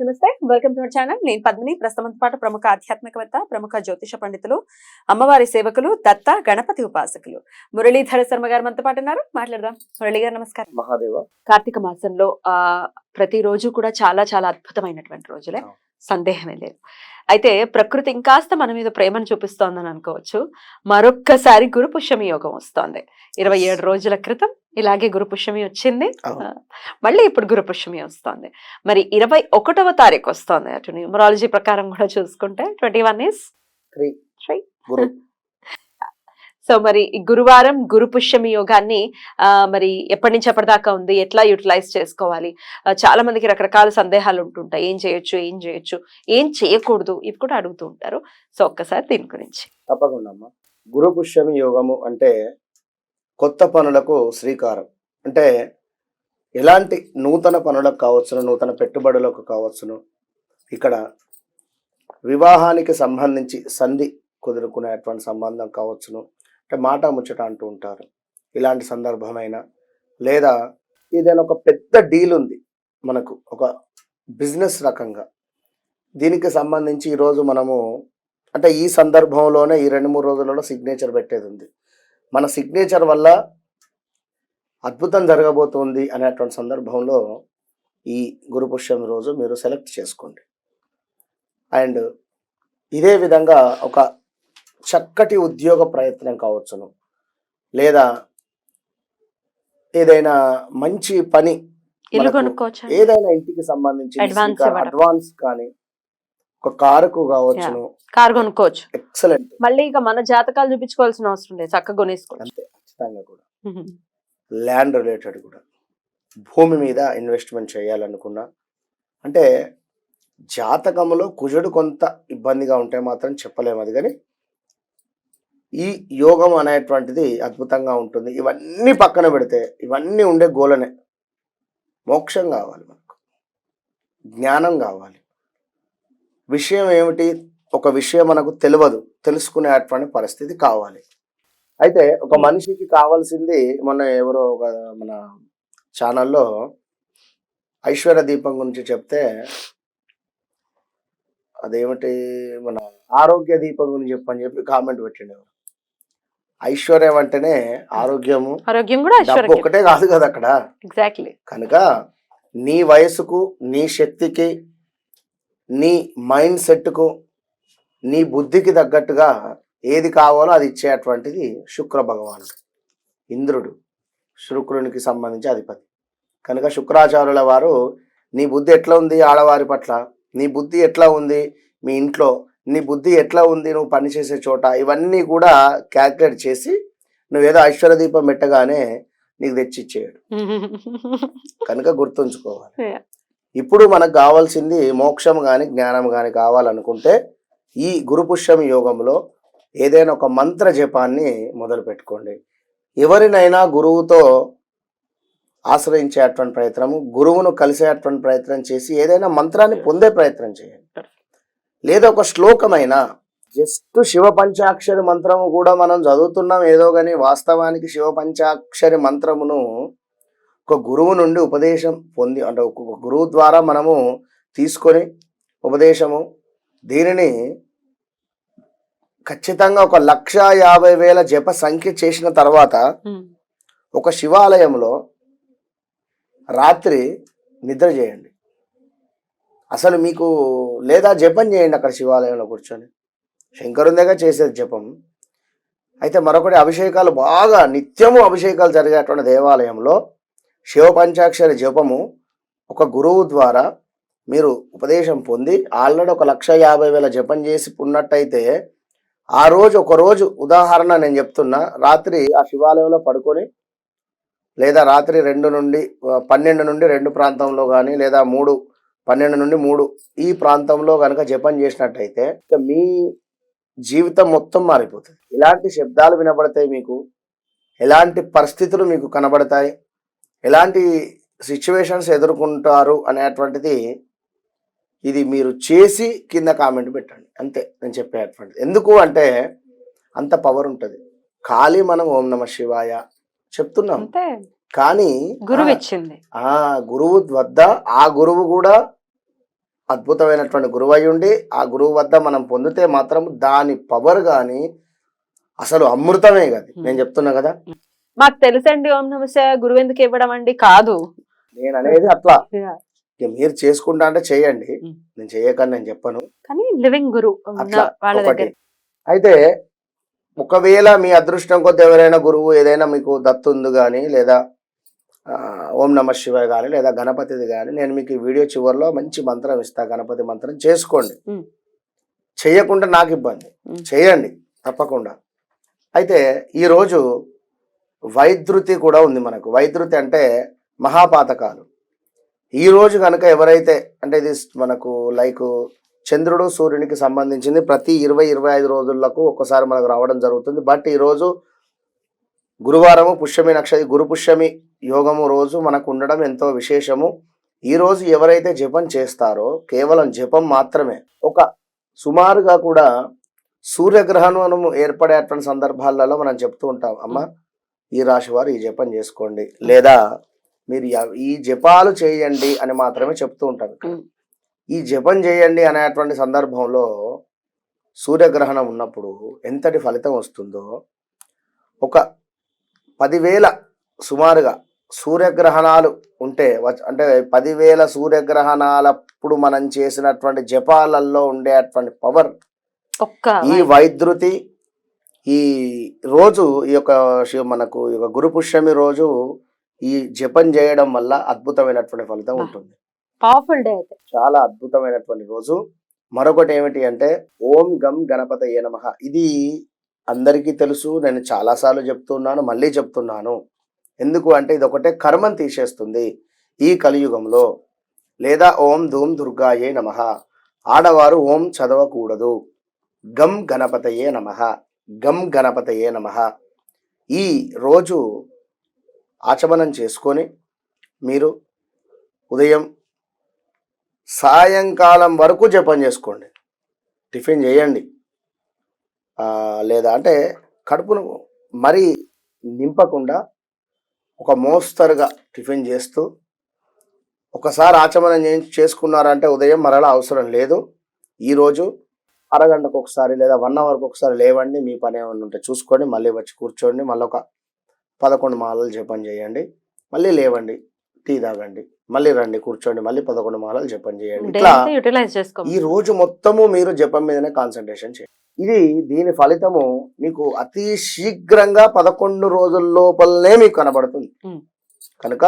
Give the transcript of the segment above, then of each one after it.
నమస్తే welcome to our channel. నేను పద్మిని ప్రస్తుతంతో పాటు ప్రముఖ ఆధ్యాత్మికవేత్త ప్రముఖ జ్యోతిష పండితులు అమ్మవారి సేవకులు దత్త గణపతి ఉపాసకులు. మురళీధర శర్మ గారు మనతో పాటు ఉన్నారు. మాట్లాడదాం. మురళి గారు నమస్కారం. మహాదేవ. కార్తీక మాసంలో ఆ ప్రతిరోజు కూడా చాలా చాలా అద్భుతమైనటువంటి రోజులే. సందేహమే లేదు. అయితే ప్రకృతి ఇంకాస్త మన మీద ప్రేమను చూపిస్తోందని అనుకోవచ్చు. మరొక్కసారి గురు పుష్యమి యోగం వస్తోంది. ఇరవై ఏడు రోజుల క్రితం ఇలాగే గురు పుష్యమి వచ్చింది మళ్ళీ ఇప్పుడు గురు పుష్యమి వస్తోంది. మరి ఇరవై ఒకటవ తారీఖు వస్తోంది అటు న్యూమరాలజీ ప్రకారం కూడా చూసుకుంటే twenty one is three. So మరి గురువారం గురు పుష్యమి యోగాన్ని మరి ఎప్పటి నుంచి ఎప్పటిదాకా ఉంది? ఎట్లా యూటిలైజ్ చేసుకోవాలి? చాలా మందికి రకరకాల సందేహాలు ఉంటుంటాయి. ఏం చేయొచ్చు? ఏం చేయొచ్చు? ఏం చేయకూడదు? ఇవి కూడా అడుగుతూ ఉంటారు. సో ఒక్కసారి దీని గురించి. తప్పకుండా అమ్మా. గురు పుష్యమి యోగము అంటే కొత్త పనులకు శ్రీకారం. అంటే ఎలాంటి నూతన పనులకు కావచ్చును నూతన పెట్టుబడులకు కావచ్చును ఇక్కడ వివాహానికి సంబంధించి సంధి కుదురుకునేటువంటి సంబంధం కావచ్చును అంటే మాట ముచ్చట అంటూ ఉంటారు. ఇలాంటి సందర్భమైన లేదా ఏదైనా ఒక పెద్ద డీల్ ఉంది మనకు ఒక బిజినెస్ రకంగా. దీనికి సంబంధించి ఈరోజు మనము అంటే ఈ సందర్భంలోనే ఈ రెండు మూడు రోజులలో సిగ్నేచర్ పెట్టేది ఉంది. మన సిగ్నేచర్ వల్ల అద్భుతం జరగబోతోంది అనేటువంటి సందర్భంలో ఈ గురు పుష్యమి రోజు మీరు సెలెక్ట్ చేసుకోండి. అండ్ ఇదే విధంగా ఒక చక్కటి ఉద్యోగ ప్రయత్నం కావచ్చును. లేదా ఏదైనా మంచి పని ఏదైనా ఇంటికి సంబంధించి. అడ్వాన్స్ కానీ ఒక కారుకు కావచ్చును. కారు కొనుక్కోవచ్చు. ఎక్సలెంట్ మళ్ళీ ఇక మన జాతకాలు చూపించుకోవాల్సిన అవసరం లేదు. చక్కగా కొనేసుకోవచ్చు. అంతే ఖచ్చితంగా కూడా. ల్యాండ్ రిలేటెడ్ కూడా. భూమి మీద ఇన్వెస్ట్మెంట్ చేయాలనుకున్నా అంటే జాతకంలో కుజుడు కొంత ఇబ్బందిగా ఉంటే మాత్రం చెప్పలేము అది కానీ ఈ యోగం అనేటువంటిది అద్భుతంగా ఉంటుంది. ఇవన్నీ పక్కన పెడితే ఇవన్నీ ఉండే గోలనే మోక్షం కావాలి మనకు. జ్ఞానం కావాలి. విషయం ఏమిటి ఒక విషయం మనకు తెలియదు. తెలుసుకునేటువంటి పరిస్థితి కావాలి. అయితే ఒక మనిషికి కావాల్సింది మొన్న ఎవరో ఒక మన ఛానల్లో ఐశ్వర్య దీపం గురించి చెప్తే అదేమిటి మన ఆరోగ్య దీపం గురించి చెప్పని చెప్పి కామెంట్ పెట్టిండు ఎవరు. ఐశ్వర్యం అంటేనే ఆరోగ్యము. ఆరోగ్యం కూడా డబ్బు ఒకటే కాదు కదా అక్కడ. ఎగ్జాక్ట్లీ కనుక నీ వయసుకు నీ శక్తికి నీ మైండ్ సెట్కు నీ బుద్ధికి తగ్గట్టుగా ఏది కావాలో అది ఇచ్చేటువంటిది శుక్ర భగవానుడు ఇంద్రుడు శుక్రునికి సంబంధించి అధిపతి. కనుక శుక్రాచార్యుల వారు నీ బుద్ధి ఎట్లా ఉంది ఆడవారి పట్ల? నీ బుద్ధి ఎట్లా ఉంది మీ ఇంట్లో? నీ బుద్ధి ఎట్లా ఉంది నువ్వు పనిచేసే చోట? ఇవన్నీ కూడా క్యాల్కులేట్ చేసి నువ్వేదో ఐశ్వర్య దీపం పెట్టగానే నీకు తెచ్చిచ్చేయడు. కనుక గుర్తుంచుకోవాలి. ఇప్పుడు మనకు కావాల్సింది మోక్షం కానీ జ్ఞానం కానీ కావాలనుకుంటే ఈ గురుపుష్యం యోగంలో ఏదైనా ఒక మంత్ర జపాన్ని మొదలు పెట్టుకోండి. ఎవరినైనా గురువుతో ఆశ్రయించేటువంటి ప్రయత్నము గురువును కలిసేటువంటి ప్రయత్నం చేసి ఏదైనా మంత్రాన్ని పొందే ప్రయత్నం చేయండి. లేదా ఒక శ్లోకమైన జస్ట్ శివ పంచాక్షరి మంత్రము కూడా మనం చదువుతున్నాం ఏదో కానీ వాస్తవానికి శివ పంచాక్షరి మంత్రమును ఒక గురువు నుండి ఉపదేశం పొంది అంటే ఒక గురువు ద్వారా మనము తీసుకొని ఉపదేశము దీనిని ఖచ్చితంగా ఒక లక్ష యాభై వేల జప సంఖ్య చేసిన తర్వాత ఒక శివాలయంలో రాత్రి నిద్ర చేయండి. అసలు మీకు లేదా జపం చేయండి అక్కడ శివాలయంలో కూర్చొని. శంకరుని దగ్గర చేసేది జపం. అయితే మరొకటి అభిషేకాలు బాగా నిత్యము అభిషేకాలు జరిగేటువంటి దేవాలయంలో శివ పంచాక్షరి జపము ఒక గురువు ద్వారా మీరు ఉపదేశం పొంది ఆల్రెడీ ఒక లక్ష యాభై వేల జపం చేసి ఉన్నట్టయితే ఆ రోజు ఒక రోజు ఉదాహరణ నేను చెప్తున్నా. రాత్రి ఆ శివాలయంలో పడుకొని లేదా రాత్రి రెండు నుండి పన్నెండు నుండి రెండు ప్రాంతంలో కానీ లేదా మూడు పన్నెండు నుండి మూడు ఈ ప్రాంతంలో కనుక జపం చేసినట్టయితే ఇక మీ జీవితం మొత్తం మారిపోతుంది. ఇలాంటి శబ్దాలు వినబడతాయి మీకు. ఎలాంటి పరిస్థితులు మీకు కనబడతాయి? ఎలాంటి సిచ్యువేషన్స్ ఎదుర్కొంటారు అనేటువంటిది ఇది మీరు చేసి కింద కామెంట్ పెట్టండి. అంతే నేను చెప్పేటువంటిది ఎందుకు అంటే అంత పవర్ ఉంటుంది. ఖాళీ మనం ఓం నమ శివాయ చెప్తున్నాం. కానీ గురువు ఆ, ఇచ్చింది. ఆ గురువు వద్ద ఆ గురువు కూడా అద్భుతమైనటువంటి గురువు ఉండి ఆ గురువు వద్ద మనం పొందితే మాత్రం దాని పవర్ కానీ అసలు అమృతమే కదా. నేను చెప్తున్నా కదా. మాకు తెలుసండి ఓం నమస్తే గురువు ఎందుకు ఇవ్వడం అండి? కాదు. నేను అనేది అట్లా ఇక మీరు చేసుకుంటా అంటే చేయండి. నేను చేయకని నేను చెప్పను. కానీ లివింగ్ గురు అట్లా వాళ్ళ ఒకటి. దగ్గర. అయితే ఒకవేళ మీ అదృష్టం కొద్ది ఎవరైనా గురువు ఏదైనా మీకు దత్తుంది కానీ లేదా ఆ, ఓం నమ శివాయ కానీ లేదా గణపతిది కానీ నేను మీకు ఈ వీడియో చివరిలో మంచి మంత్రం ఇస్తా. గణపతి మంత్రం చేసుకోండి. ఉం. చేయకుండా నాకు ఇబ్బంది. ఉం. చేయండి తప్పకుండా. అయితే ఈరోజు వైద్యుతి కూడా ఉంది మనకు. వైద్యుతి అంటే మహాపాతకాలు. ఈ రోజు కనుక ఎవరైతే అంటే ఇది మనకు లైక్ చంద్రుడు సూర్యునికి సంబంధించింది ప్రతి ఇరవై ఇరవై ఐదు రోజులకు ఒక్కసారి మనకు రావడం జరుగుతుంది. బట్ ఈరోజు గురువారము పుష్యమి నక్షత్ర గురు పుష్యమి యోగము రోజు మనకు ఉండడం ఎంతో విశేషము. ఈరోజు ఎవరైతే జపం చేస్తారో కేవలం జపం మాత్రమే. ఒక సుమారుగా కూడా సూర్యగ్రహణం ఏర్పడేటువంటి సందర్భాలలో మనం చెప్తూ ఉంటాం. అమ్మ ఈ రాశి వారు ఈ జపం చేసుకోండి లేదా మీరు ఈ జపాలు చేయండి అని మాత్రమే చెప్తూ ఉంటాం ఇక్కడ. ఉం. ఈ జపం చేయండి అనేటువంటి సందర్భంలో సూర్యగ్రహణం ఉన్నప్పుడు ఎంతటి ఫలితం వస్తుందో ఒక పదివేల సుమారుగా సూర్యగ్రహణాలు ఉంటే అంటే పదివేల సూర్యగ్రహణాలప్పుడు మనం చేసినటువంటి జపాలలో ఉండేటువంటి పవర్ ఈ వైద్యుతి ఈ రోజు ఈ యొక్క మనకు ఈ యొక్క గురు పుష్యమి రోజు ఈ జపం చేయడం వల్ల అద్భుతమైనటువంటి ఫలితం. ఉంటుంది. పవర్ఫుల్ డే అయితే. చాలా అద్భుతమైనటువంటి రోజు. మరొకటి ఏమిటి అంటే ఓం గం గణపతయే నమః. ఇది అందరికీ తెలుసు నేను చాలాసార్లు చెప్తున్నాను మళ్ళీ చెప్తున్నాను. ఎందుకు అంటే ఇది ఒకటే కర్మం తీసేస్తుంది ఈ కలియుగంలో. లేదా ఓం ధూమ్ దుర్గాయే నమః. ఆడవారు ఓం చదవకూడదు. గం గణపతయే నమః. గం గణపతయే నమ. ఈ రోజు ఆచమనం చేసుకొని మీరు ఉదయం సాయంకాలం వరకు జపం చేసుకోండి. టిఫిన్ చేయండి. లేదా అంటే కడుపును మరి నింపకుండా ఒక మోస్తరుగా టిఫిన్ చేస్తూ ఒకసారి ఆచమనం చేసుకున్నారంటే ఉదయం మరలా అవసరం లేదు. ఈరోజు అరగంటకు ఒకసారి లేదా వన్ అవర్కి ఒకసారి లేవండి మీ పని ఏమైనా ఉంటే చూసుకోండి మళ్ళీ వచ్చి కూర్చోండి మళ్ళీ ఒక పదకొండు మాలలు జపం చేయండి మళ్ళీ లేవండి టీ తాగండి మళ్ళీ రండి కూర్చోండి మళ్ళీ పదకొండు మాలలు జపం చేయండి. ఇట్లా ఈ రోజు మొత్తము మీరు జపం మీదనే కాన్సన్ట్రేషన్ చేయండి. ఇది దీని ఫలితము మీకు అతి శీఘ్రంగా పదకొండు రోజుల లోపలనే మీకు కనబడుతుంది. కనుక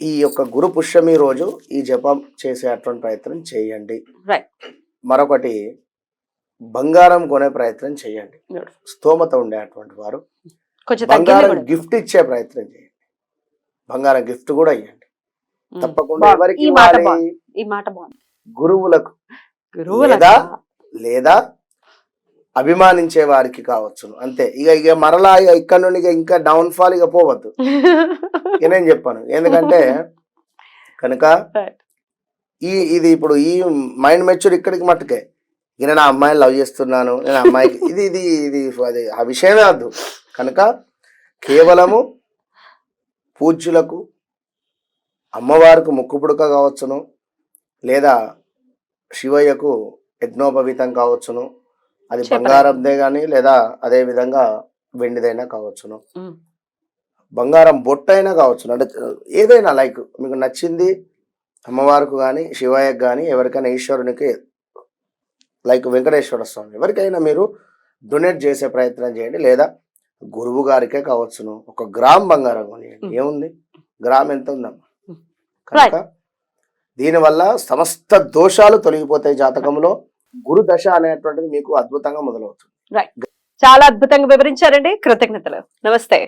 ఈ యొక్క గురు పుష్యమి రోజు ఈ జపం చేసేటువంటి ప్రయత్నం చేయండి. Right. మరొకటి బంగారం కొనే ప్రయత్నం చేయండి. స్తోమత ఉండేటువంటి వారు బంగారం గిఫ్ట్ ఇచ్చే ప్రయత్నం చేయండి. బంగారం గిఫ్ట్ కూడా ఇవ్వండి. తప్పకుండా. ఎవరికి ఈ మాట గురువులకు గురువుల లేదా లేదా అభిమానించే వారికి కావచ్చును అంతే. ఇక ఇక మరలా ఇక ఇక్కడ నుండి ఇక ఇంకా డౌన్ ఫాల్ ఇక పోవద్దు. నేను చెప్పాను. ఎందుకంటే కనుక. ఈ ఇది ఇప్పుడు ఈ మైండ్ మెచ్యూర్ ఇక్కడికి మట్టుకే నేను ఆ అమ్మాయిని లవ్ చేస్తున్నాను నేను అమ్మాయికి ఇది ఇది ఇది అది ఆ విషయమే వద్దు కనుక కేవలము పూజ్యులకు అమ్మవారికి ముక్కుపుడక కావచ్చును లేదా శివయ్యకు యజ్ఞోపవీతం కావచ్చును అది. బంగారందే కానీ లేదా అదే విధంగా వెండిదైనా కావచ్చును. బంగారం బొట్టైనా కావచ్చు అంటే ఏదైనా లైక్ మీకు నచ్చింది అమ్మవారికి కానీ శివయ్యకు కానీ ఎవరికైనా ఈశ్వరునికి లైక్ వెంకటేశ్వర స్వామి ఎవరికైనా మీరు డొనేట్ చేసే ప్రయత్నం చేయండి. లేదా గురువు గారికే కావచ్చును. ఒక గ్రామ్ బంగారం కొనియండి. ఏముంది? గ్రామ్ ఎంత ఉందమ్మా. కనుక దీనివల్ల సమస్త దోషాలు తొలగిపోతాయి జాతకంలో. గురు దశ అనేటువంటిది మీకు అద్భుతంగా మొదలవుతుంది. చాలా అద్భుతంగా వివరించారండి. కృతజ్ఞతలు. నమస్తే.